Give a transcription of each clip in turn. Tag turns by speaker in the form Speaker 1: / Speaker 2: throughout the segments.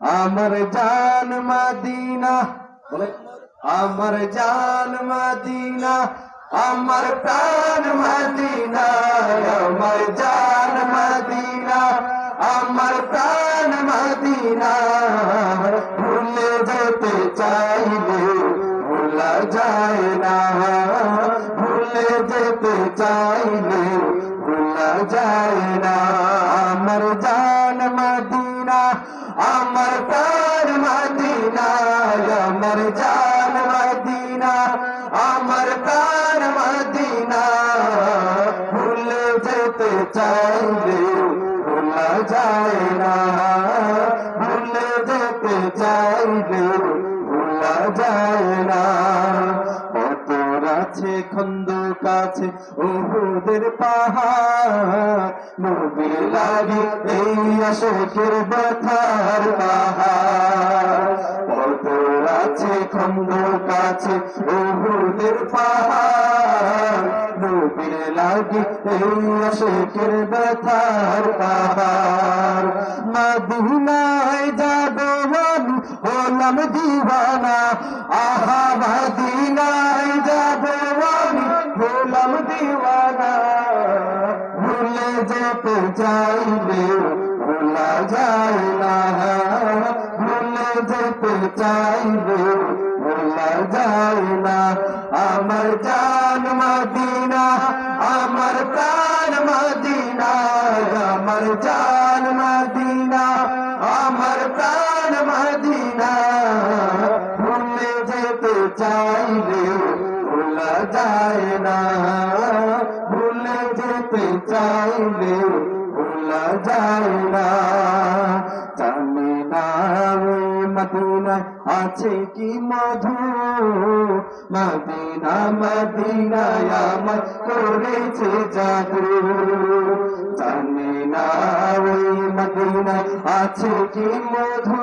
Speaker 1: আমার জান মদিনা বলে আমার জান মদিনা আমার প্রাণ মদিনা আমার জান মদিনা আমার প্রাণ মদিনা ভুলে যেতে চাইলে ভোলা যায় না ভুলে যেতে চাইলে ভোলা যায় না আমার জান আমার জান মদিনা, আমার প্রাণ মদিনা। ভুলে যেতে চাইলে ভোলা যায় না। ভুলে যেতে চাইলে ভোলা যায় না। আছে খন্দক আছে ওহুদের পাহাড়। নবী লাগি এই আশোকের ব্যথার পাহাড় নবীর লাগি এই আশোকের ব্যথার পাহাড় মদিনায় যাব আমি, হলাম দিওয়ানা। আহা, মদিনায় যাব আমি, হলাম দিওয়ানা। ভুলে যেতে চাইলে ভোলা যায় না। ভুলে যেতে চাইলে ভোলা যায় না। আমার জান মদিনা, আমার প্রাণ মদিনা, আমার জান মদিনা, আমার প্রাণ মদিনা। ভুলে যেতে চাইলে ভোলা যায় না। ভুলে যেতে চাইলে ভোলা যায় না। জানি না মদিনা আছে কি মধু? মদিনা মদিনায় আমার করেছে জাদু। জানি না ওই মদিনা আছে কি মধু?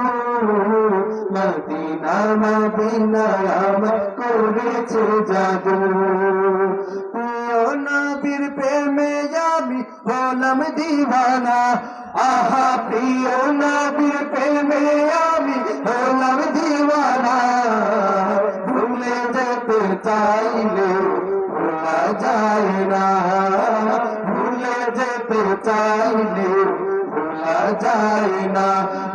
Speaker 1: মদিনা মদিনায় আমার করেছে জাদু। প্রিয় নবীর প্রেমে আমি হলাম দিওয়ানা আহা প্রিয় নবীর প্রেমে আমি হলাম দিওয়ানা ভুলে যেতে চাইলে ভোলা যায় না ভুলে যেতে চাইলে ভোলা যায় না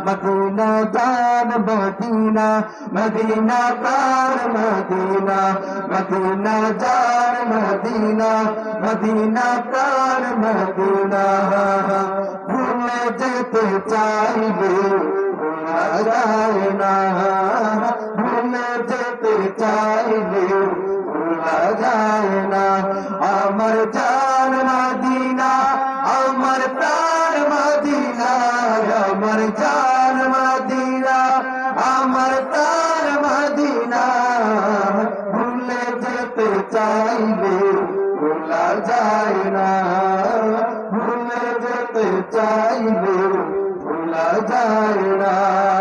Speaker 1: মদিনা জান মদিনা মদিনা প্রাণ মদিনা মদিনা জান মদিনা মদিনা প্রাণ মদিনা ভুলে যেতে চাইলে ভোলা যায় না ভুলে যেতে চাইলে ভোলা যায় না আমার যা আমার জান মদিনা, আমার তার মদিনা। ভুলে যেতে চাইলে ভোলা যায় না। ভুলে যেতে চাইলে ভোলা যায় না।